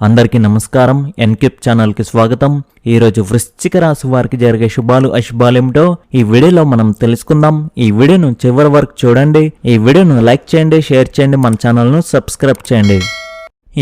అందరికీ నమస్కారం. ఎన్కిప్ ఛానల్కి స్వాగతం. ఈ రోజు వృశ్చిక రాశి వారికి జరిగే శుభాలు అశుభాలు ఏమిటో ఈ వీడియోలో మనం తెలుసుకుందాం. ఈ వీడియోను చివరి వరకు చూడండి. ఈ వీడియోను లైక్ చేయండి షేర్ చేయండి మన ఛానల్ను సబ్స్క్రైబ్ చేయండి.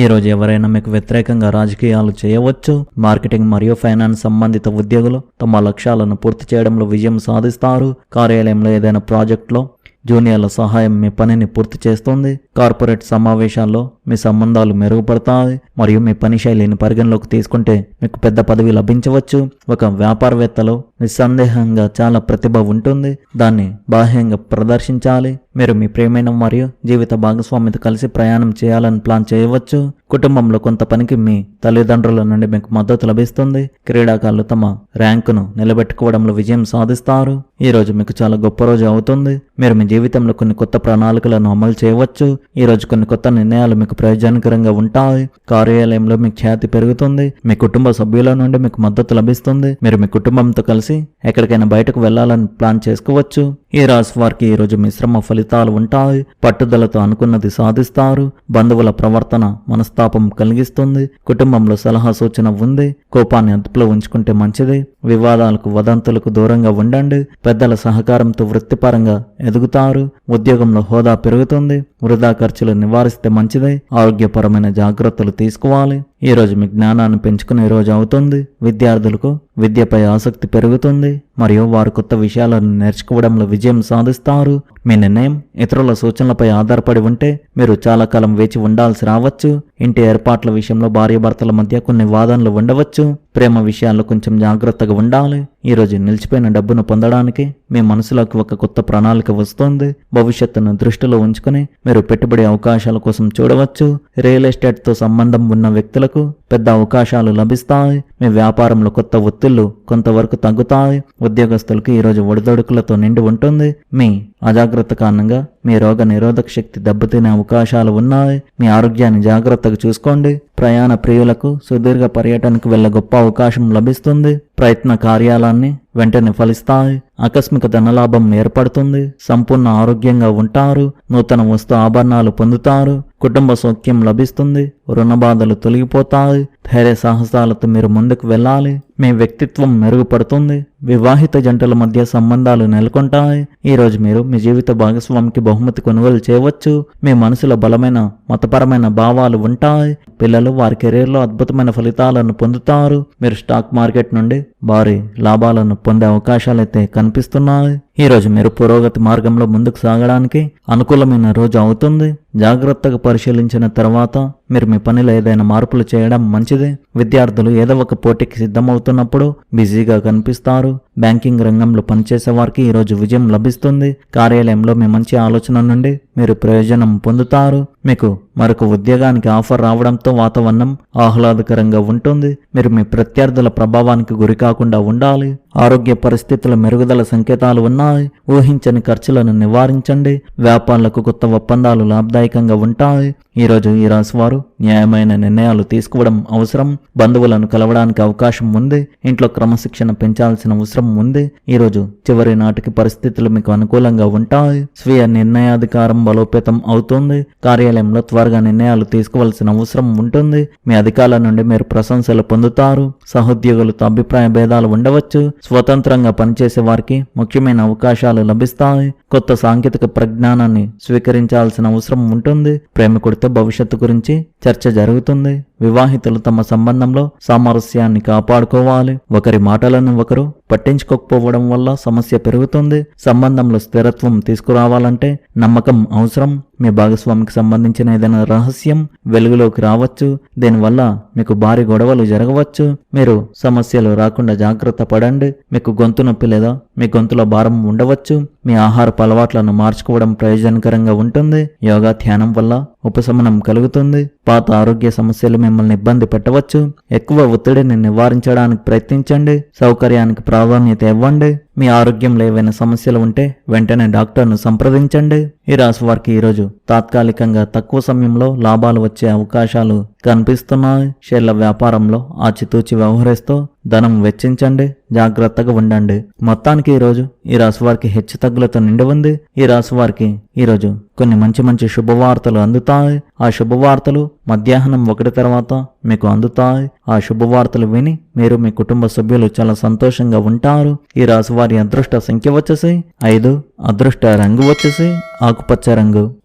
ఈ రోజు ఎవరైనా మీకు వ్యతిరేకంగా రాజకీయాలు చేయవచ్చు. మార్కెటింగ్ మరియు ఫైనాన్స్ సంబంధిత ఉద్యోగులు తమ లక్ష్యాలను పూర్తి చేయడంలో విజయం సాధిస్తారు. కార్యాలయంలో ఏదైనా ప్రాజెక్టులో జూనియర్ల సహాయం మీ పనిని పూర్తి చేస్తుంది. కార్పొరేట్ సమావేశాల్లో మీ సంబంధాలు మెరుగుపడతాయి. మరియు మీ పని శైలిని పరిగణలోకి తీసుకుంటే మీకు పెద్ద పదవి లభించవచ్చు. ఒక వ్యాపారవేత్తలో నిస్సందేహంగా చాలా ప్రతిభ ఉంటుంది. దాన్ని బాహ్యంగా ప్రదర్శించాలి. మీరు మీ ప్రేమైన మరియు జీవిత భాగస్వామితో కలిసి ప్రయాణం చేయాలని ప్లాన్ చేయవచ్చు. కుటుంబంలో కొంత పనికి మీ తల్లిదండ్రుల నుండి మీకు మద్దతు లభిస్తుంది. క్రీడాకారులు తమ ర్యాంకును నిలబెట్టుకోవడంలో విజయం సాధిస్తారు. ఈ రోజు మీకు చాలా గొప్ప రోజు అవుతుంది. మీరు మీ జీవితంలో కొన్ని కొత్త ప్రణాళికలను అమలు చేయవచ్చు. ఈ రోజు కొన్ని కొత్త నిర్ణయాలు మీకు ప్రయోజనకరంగా ఉంటాయి. కార్యాలయంలో మీకు ఖ్యాతి పెరుగుతుంది. మీ కుటుంబ సభ్యుల నుండి మీకు మద్దతు లభిస్తుంది. మీరు మీ కుటుంబంతో కలిసి ఎక్కడికైనా బయటకు వెళ్ళాలని ప్లాన్ చేసుకోవచ్చు. ఈ రాశి వారికి ఈ రోజు మిశ్రమ ఫలితాలు ఉంటాయి? పట్టుదలతో అనుకున్నది సాధిస్తారు. బంధువుల ప్రవర్తన మనస్తాపం కలిగిస్తుంది. కుటుంబంలో సలహా సూచన ఉంది. కోపాన్ని అదుపులో ఉంచుకుంటే మంచిది. వివాదాలకు వదంతులకు దూరంగా ఉండండి. పెద్దల సహకారంతో వృత్తిపరంగా ఎదుగుతారు. ఉద్యోగంలో హోదా పెరుగుతుంది. వృధా ఖర్చులు నివారిస్తే మంచిది. ఆరోగ్యపరమైన జాగ్రత్తలు తీసుకోవాలి. ఈరోజు మీ జ్ఞానాన్ని పెంచుకునే రోజు అవుతుంది. విద్యార్థులకు విద్యపై ఆసక్తి పెరుగుతుంది. మరియు వారు కొత్త విషయాలను నేర్చుకోవడంలో విజయం సాధిస్తారు. మీ నిర్ణయం ఇతరుల సూచనలపై ఆధారపడి ఉంటే మీరు చాలా కాలం వేచి ఉండాల్సి రావచ్చు. ఇంటి ఏర్పాట్ల విషయంలో భార్యాభర్తల మధ్య కొన్ని వాదనలు ఉండవచ్చు. ప్రేమ విషయాల్లో కొంచెం జాగ్రత్తగా ఉండాలి. ఈ రోజు నిలిచిపోయిన డబ్బును పొందడానికి మీ మనసులోకి ఒక కొత్త ప్రణాళిక వస్తుంది. భవిష్యత్తును దృష్టిలో ఉంచుకుని మీరు పెట్టుబడి అవకాశాల కోసం చూడవచ్చు. రియల్ ఎస్టేట్తో సంబంధం ఉన్న వ్యక్తులకు పెద్ద అవకాశాలు లభిస్తాయి. మీ వ్యాపారంలో కొత్త ఒత్తిళ్ళు కొంతవరకు తగ్గుతాయి. ఉద్యోగస్తులకు ఈరోజు ఒడిదొడుకులతో నిండి ఉంటుంది. మీ అజాగ్రత్త కారణంగా మీ రోగ నిరోధక శక్తి దెబ్బతినే అవకాశాలు ఉన్నాయి. మీ ఆరోగ్యాన్ని జాగ్రత్తగా చూసుకోండి. ప్రయాణ ప్రియులకు సుదీర్ఘ పర్యటనకు వెళ్ళ గొప్ప అవకాశం లభిస్తుంది. ప్రయత్న కార్యాలన్నీ వెంటనే ఫలిస్తాయి. ఆకస్మిక ధనలాభం ఏర్పడుతుంది. సంపూర్ణ ఆరోగ్యంగా ఉంటారు. నూతన వస్తు ఆభరణాలు పొందుతారు. కుటుంబ సౌఖ్యం లభిస్తుంది. రుణ బాధలు తొలగిపోతాయి. ధైర్య సాహసాలతో మీరు ముందుకు వెళ్ళాలి. మీ వ్యక్తిత్వం మెరుగుపడుతుంది. వివాహిత జంటల మధ్య సంబంధాలు నెలకొంటాయి. ఈరోజు మీరు మీ జీవిత భాగస్వామికి బహుమతి కొనుగోలు చేయవచ్చు. మీ మనసులో బలమైన మతపరమైన భావాలు ఉంటాయి. పిల్లలు వారి కెరీర్లో అద్భుతమైన ఫలితాలను పొందుతారు. మీరు స్టాక్ మార్కెట్ నుండి భారీ లాభాలను పొందే అవకాశాలైతే కనిపిస్తున్నాయి. ఈరోజు మీరు పురోగతి మార్గంలో ముందుకు సాగడానికి అనుకూలమైన రోజు అవుతుంది. జాగ్రత్తగా పరిశీలించిన తర్వాత మీరు మీ పనిలో ఏదైనా మార్పులు చేయడం మంచిది. విద్యార్థులు ఏదో ఒక పోటీకి సిద్ధమవుతున్నప్పుడు బిజీగా కనిపిస్తారు. బ్యాంకింగ్ రంగంలో పనిచేసే వారికి ఈరోజు విజయం లభిస్తుంది. కార్యాలయంలో మీ మంచి ఆలోచన నుండి మీరు ప్రయోజనం పొందుతారు. మీకు మరొక ఉద్యోగానికి ఆఫర్ రావడంతో వాతావరణం ఆహ్లాదకరంగా ఉంటుంది. మీరు మీ ప్రత్యర్థుల ప్రభావానికి గురి కాకుండా ఉండాలి. ఆరోగ్య పరిస్థితుల మెరుగుదల సంకేతాలు ఉన్నాయి. ఊహించని ఖర్చులను నివారించండి. వ్యాపారులకు కొత్త ఒప్పందాలు లాభదాయకంగా ఉంటాయి. ఈ రోజు ఈ రాశివారు న్యాయమైన నిర్ణయాలు తీసుకోవడం అవసరం. బంధువులను కలవడానికి అవకాశం ఉంది. ఇంట్లో క్రమశిక్షణ పెంచాల్సిన అవసరం ఉంది. ఈ రోజు చివరి నాటికి పరిస్థితులు మీకు అనుకూలంగా ఉంటాయి. స్వీయ నిర్ణయాధికారం బలోపేతం అవుతుంది. కార్యాలయంలో త్వరగా నిర్ణయాలు తీసుకోవాల్సిన అవసరం ఉంటుంది. మీ అధికారుల నుండి మీరు ప్రశంసలు పొందుతారు. సహోద్యోగులతో అభిప్రాయ భేదాలు ఉండవచ్చు. స్వతంత్రంగా పనిచేసే వారికి ముఖ్యమైన అవకాశాలు లభిస్తాయి. కొత్త సాంకేతిక ప్రజ్ఞానాన్ని స్వీకరించాల్సిన అవసరం ఉంటుంది. ప్రేమికుడితో భవిష్యత్తు గురించి చర్చ జరుగుతుంది. వివాహితులు తమ సంబంధంలో సామరస్యాన్ని కాపాడుకోవాలి. ఒకరి మాటలను ఒకరు పట్టించుకోకపోవడం వల్ల సమస్య పెరుగుతుంది. సంబంధంలో స్థిరత్వం తీసుకురావాలంటే నమ్మకం అవసరం. మీ భాగస్వామికి సంబంధించిన ఏదైనా రహస్యం వెలుగులోకి రావచ్చు దీనివల్ల మీకు భారీ గొడవలు జరగవచ్చు. మీరు సమస్యలు రాకుండా జాగ్రత్త పడండి. మీకు గొంతు నొప్పి లేదా మీ గొంతులో భారం ఉండవచ్చు. మీ ఆహారపు అలవాట్లను మార్చుకోవడం ప్రయోజనకరంగా ఉంటుంది. యోగా ధ్యానం వల్ల ఉపశమనం కలుగుతుంది. పాత ఆరోగ్య సమస్యలు మిమ్మల్ని ఇబ్బంది పెట్టవచ్చు. ఎక్కువ ఒత్తిడిని నివారించడానికి ప్రయత్నించండి. సౌకర్యానికి ప్రాధాన్యత ఇవ్వండి. మీ ఆరోగ్యంలో ఏవైనా సమస్యలు ఉంటే వెంటనే డాక్టర్ను సంప్రదించండి. ఈ రాశి వారికి ఈరోజు తాత్కాలికంగా తక్కువ సమయంలో లాభాలు వచ్చే అవకాశాలు కనిపిస్తున్నాయి. షేర్ల వ్యాపారంలో ఆచితూచి వ్యవహరిస్తూ ధనం వెచ్చించండి జాగ్రత్తగా ఉండండి. మొత్తానికి ఈ రోజు ఈ రాశి వారికి హెచ్చు తగ్గులతో నిండి ఉంది. ఈ రాశి వారికి ఈ రోజు కొన్ని మంచి మంచి శుభవార్తలు అందుతాయి. ఆ శుభవార్తలు మధ్యాహ్నం ఒకటి తర్వాత మీకు అందుతాయి. ఆ శుభవార్తలు విని మీరు మీ కుటుంబ సభ్యులు చాలా సంతోషంగా ఉంటారు. ఈ రాశివారి అదృష్ట సంఖ్య వచ్చేసి ఐదు అదృష్ట రంగు వచ్చేసి ఆకుపచ్చ రంగు.